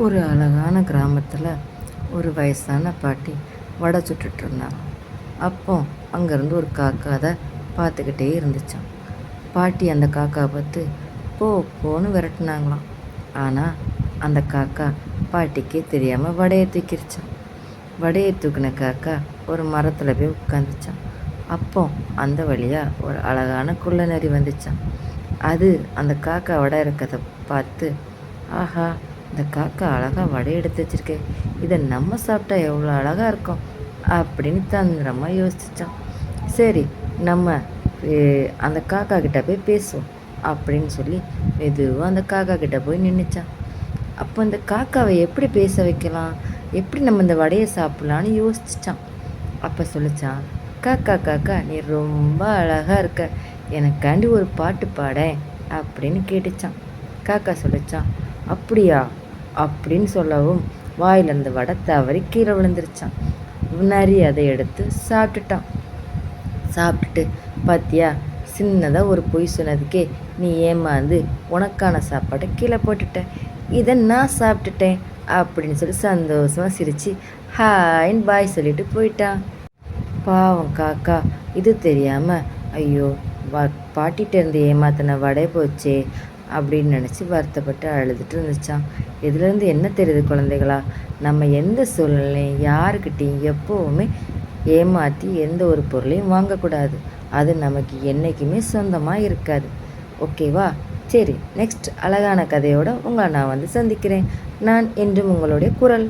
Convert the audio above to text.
ஒரு அழகான கிராமத்தில் ஒரு வயசான பாட்டி வடை சுட்டுட்ருந்தாங்க அப்போ அங்கேருந்து ஒரு காக்கா அதை பார்த்துக்கிட்டே இருந்துச்சான் பாட்டி அந்த காக்கா பார்த்து போ போன்னு விரட்டுனாங்களாம். ஆனால் அந்த காக்கா பாட்டிக்கே தெரியாமல் வடையை தூக்கிருச்சான் வடையை தூக்கின காக்கா ஒரு மரத்தில் போய் உட்காந்துச்சான் அப்போ அந்த வழியாக ஒரு அழகான குள்ள நரி வந்துச்சான் அது அந்த காக்கா வடை இருக்கிறத பார்த்து ஆஹா இந்த காக்கா அழகாக வடை எடுத்து வச்சிருக்கே இதை நம்ம சாப்பிட்டா எவ்வளோ அழகாக இருக்கும் அப்படின்னு தந்திரமாக யோசிச்சான். சரி நம்ம அந்த காக்கா கிட்ட போய் பேசுவோம் அப்படின்னு சொல்லி மெதுவாக அந்த காக்கா கிட்ட போய் நின்றுச்சான் அப்போ இந்த காக்காவை எப்படி பேச வைக்கலாம் எப்படி நம்ம இந்த வடையை சாப்பிட்லான்னு யோசிச்சான். அப்போ சொல்லிச்சான் காக்கா காக்கா நீ ரொம்ப அழகாக இருக்க எனக்காண்டி ஒரு பாட்டு பாட அப்படின்னு கேட்டுச்சான். காக்கா சொல்லிச்சான் அப்படியா அப்படின்னு சொல்லவும் வாயிலிருந்து வடை தவறி கீழே விழுந்துருச்சான் நரி அதை எடுத்து சாப்பிட்டுட்டான். சாப்பிட்டுட்டு பாத்தியா சின்னதாக ஒரு பொய் சொன்னதுக்கே நீ ஏமாந்து உனக்கான சாப்பாட்டை கீழே போட்டுட்ட. இதை நான் சாப்பிட்டுட்டேன் அப்படின்னு சொல்லி சந்தோஷமாக சிரித்து ஹாய்ன்னு பாய் சொல்லிட்டு போயிட்டான். பாவம் காக்கா இது தெரியாமல் ஐயோ வா பாட்டிகிட்டேருந்து ஏமாத்தின வடை போச்சே அப்படின்னு நினச்சி வருத்தப்பட்டு அழுதுட்டு இருந்துச்சான் இதுலேருந்து என்ன தெரியுது குழந்தைகளா? நம்ம எந்த சூழ்நிலையும் யாருக்கிட்டையும் எப்போவுமே ஏமாற்றி எந்த ஒரு பொருளையும் வாங்கக்கூடாது. அது நமக்கு என்றைக்குமே சொந்தமாக இருக்காது. ஓகேவா? சரி நெக்ஸ்ட் அழகான கதையோடு உங்களை நான் வந்து சந்திக்கிறேன். நான் என்றும் உங்களுடைய குரல்.